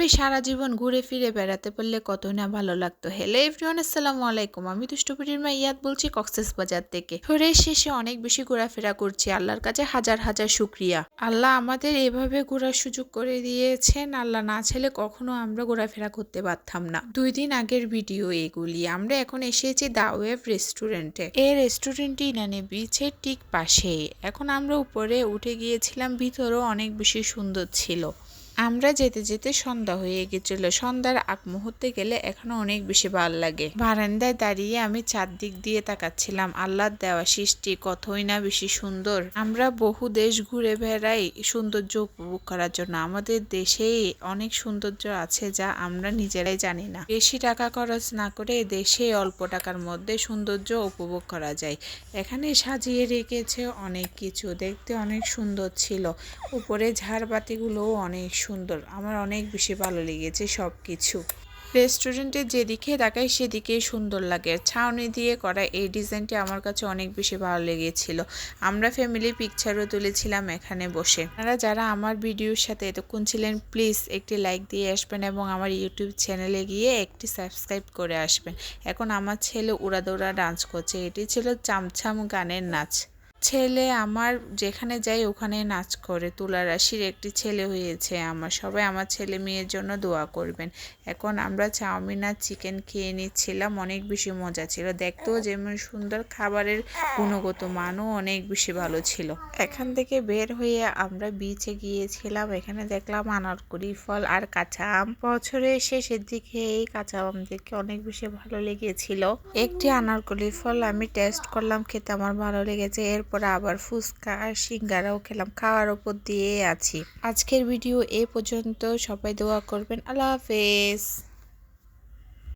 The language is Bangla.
এভাবে সারা জীবন ঘুরে ফিরে বেড়াতে পারলে কত না ভালো লাগতো। হ্যালো এভরিওয়ান আসসালামু আলাইকুম। আমি দুষ্টপুরির মা ইয়াদ বলছি কক্সেস বাজার থেকে। ঘুরের শেষে অনেক বেশি ঘোরাফেরা করছি। আল্লাহর কাছে হাজার হাজার শুক্রিয়া। আল্লাহ আমাদের এভাবে ঘোরার সুযোগ করে দিয়েছেন। আল্লাহ না ছেলে কখনো আমরা ঘোরাফেরা করতে পারতাম না। দুই দিন আগের ভিডিও এগুলি। আমরা এখন এসেছি দা ওয়েভ রেস্টুরেন্টে এই রেস্টুরেন্টটি ইনানি বিচের ঠিক পাশে এখন আমরা উপরে উঠে গিয়েছিলাম। ভিতরও অনেক বেশি সুন্দর ছিল। আমরা যেতে যেতে সন্ধ্যা হয়ে গেছিল। সন্ধ্যার আগ মুহূর্তে গেলে এখনও অনেক বেশি ভালো লাগে। বারান্দায় দাঁড়িয়ে আমি চারদিক দিয়ে তাকাচ্ছিলাম। আল্লাহর দেওয়া সৃষ্টি কতই না বেশি সুন্দর। আমরা বহু দেশ ঘুরে বেড়াই সৌন্দর্য উপভোগ করার জন্য। আমাদের দেশেই অনেক সৌন্দর্য আছে যা আমরা নিজেরাই জানি না। বেশি টাকা খরচ না করে দেশে অল্প টাকার মধ্যে সৌন্দর্য উপভোগ করা যায়। এখানে সাজিয়ে রেখেছে অনেক কিছু। দেখতে অনেক সুন্দর ছিল। উপরে ঝাড়বাতিগুলোও অনেক সুন্দর আমার অনেক বেশি ভালো লেগেছে সব কিছু রেস্টুরেন্টে যেদিকে তাকাই সেদিকেই সুন্দর লাগে। ছাউনি দিয়ে করা এই ডিজাইনটি আমার কাছে অনেক বেশি ভালো লেগেছিল। আমরা ফ্যামিলি পিকচারও তুলেছিলাম এখানে বসে। আপনারা যারা আমার ভিডিওর সাথে এতক্ষণ ছিলেন প্লিজ একটি লাইক দিয়ে আসবেন এবং আমার ইউটিউব চ্যানেলে গিয়ে একটি সাবস্ক্রাইব করে আসবেন। এখন আমার ছেলে উড়াদৌড়া ডান্স করছে। এটি ছিল চামচাম গানের নাচ। ছেলে আমার যেখানে যাই ওখানে নাচ করে। তুলা রাশির একটি ছেলে হয়েছে আমার। সবাই আমার ছেলে মেয়ের জন্য দোয়া করবেন। এখন আমরা চাউমিন আর চিকেন খেয়ে নিচ্ছিলাম, অনেক বেশি মজা ছিল। দেখতেও যেমন সুন্দর খাবারের গুণগত মানও অনেক বেশি ভালো ছিল। এখান থেকে বের হয়ে আমরা বিচে গিয়েছিলাম। এখানে দেখলাম আনারকুলি ফল আর কাঁচা আম। বছরের শেষের দিকে এই কাঁচা আম দেখে অনেক বেশি ভালো লেগেছিল। একটি আনারকুলি ফল আমি টেস্ট করলাম, খেতে আমার ভালো লেগেছে। এর তারপরে আবার ফুচকা আর সিঙ্গারাও খেলাম। খাওয়ার ওপর দিয়ে আছি। আজকের ভিডিও এ পর্যন্ত। সবাই দোয়া করবেন। আল্লাহ হাফেজ।